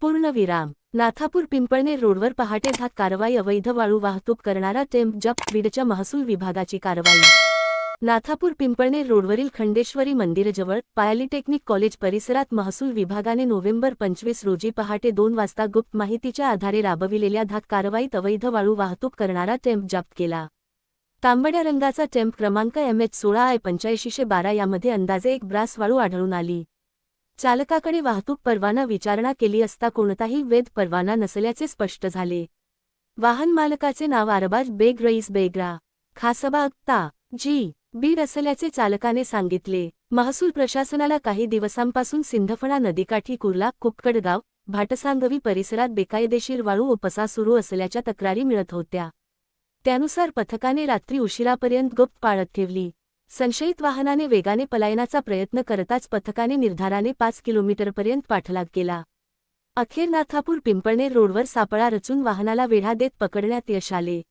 पूर्णविराम. नाथापूर पिंपळणे रोडवर पहाटे धाक कारवाई अवैध वाळू वाहतूक करणारा टेम्प जप्त बीडच्या महसूल विभागाची कारवाई. नाथापूर पिंपळणे रोडवरील खंडेश्वरी मंदिरजवळ पायलिटेक्निक कॉलेज परिसरात महसूल विभागाने नोव्हेंबर पंचवीस रोजी पहाटे दोन वाजता गुप्त माहितीच्या आधारे राबविलेल्या धाक कारवाईत अवैध वाळू वाहतूक करणारा टेम्प जप्त केला. तांबड्या रंगाचा टेम्प क्रमांक एम एच सोळा आय पंच्याऐंशीशे बारा यामध्ये अंदाजे एक ब्रास वाळू आढळून आली. चालकाकडे वाहतूक परवाना विचारणा केली असता कोणताही वैध परवाना नसल्याचे स्पष्ट झाले. वाहन मालकाचे नाव आरबाज बेग रईस बेगरा खासबा अक्ता जी बीड असल्याचे चालकाने सांगितले. महसूल प्रशासनाला काही दिवसांपासून सिंधफणा नदीकाठी कुर्ला कुपकडगाव भाटसांगवी परिसरात बेकायदेशीर वाळू उपसा सुरू असल्याच्या तक्रारी मिळत होत्या. त्यानुसार पथकाने रात्री उशिरापर्यंत गुप्त पाळत ठेवली. संशयित वाहनाने वेगाने पलायनाचा प्रयत्न करताच पथकाने निर्धाराने पाच किलोमीटरपर्यंत पाठलाग केला. अखेर नाथापूर पिंपळणे रोडवर सापळा रचून वाहनाला वेढा देत पकडण्यात यश आले.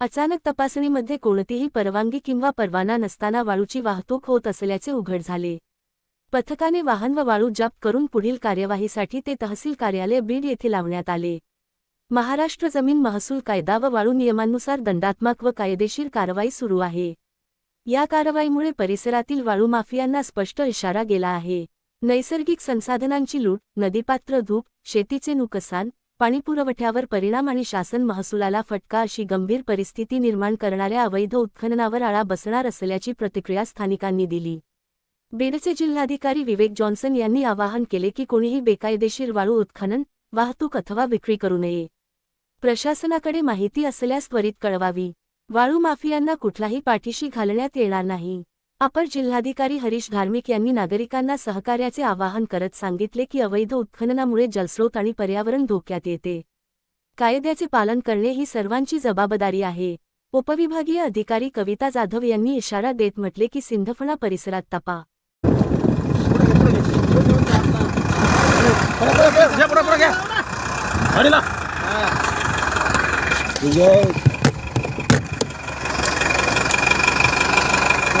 अचानक तपासणीमध्ये कोणतीही परवानगी किंवा परवाना नसताना वाळूची वाहतूक होत असल्याचे उघड झाले. पथकाने वाहन व वाळू जप्त करून पुढील कार्यवाहीसाठी ते तहसील कार्यालय बीड येथे लावण्यात आले. महाराष्ट्र जमीन महसूल कायदा व वाळू नियमांनुसार दंडात्मक व कायदेशीर कारवाई सुरू आहे. या कारवाईमुळे परिसरातील वाळू माफियांना स्पष्ट इशारा गेला आहे. नैसर्गिक संसाधनांची लूट नदीपात्र धूप शेतीचे नुकसान पाणीपुरवठ्यावर परिणाम आणि शासन महसुलाला फटका अशी गंभीर परिस्थिती निर्माण करणाऱ्या अवैध उत्खननावर आळा बसणार असल्याची प्रतिक्रिया स्थानिकांनी दिली. बीडचे जिल्हाधिकारी विवेक जॉन्सन यांनी आवाहन केले की कोणीही बेकायदेशीर वाळू उत्खनन वाहतूक अथवा विक्री करू नये. प्रशासनाकडे माहिती असल्यास त्वरित कळवावी. वाळू माफियांना कुठलाही पाठीशी घालण्यात येणार नाही. अपर जिल्हाधिकारी हरीश धार्मिक यांनी नागरिकांना सहकार्याचे आवाहन करत सांगितले की अवैध उत्खननामुळे जलस्रोत आणि पर्यावरण धोक्यात येते. कायद्याचे पालन करणे ही सर्वांची जबाबदारी आहे. उपविभागीय अधिकारी कविता जाधव यांनी इशारा देत म्हटले की सिंधफणा परिसरात तपा.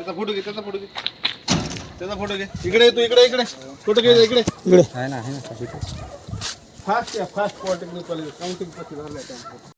त्याचा फोटो घे त्याचा फोटो घे. त्याचा फोटो घे. इकडे ये तू इकडे इकडे. फोटो घे इकडे. आहे ना आहे ना फास्ट या फास्ट पॉलिटेक्निक कॉलेज काउंटिंग पक्षी झालं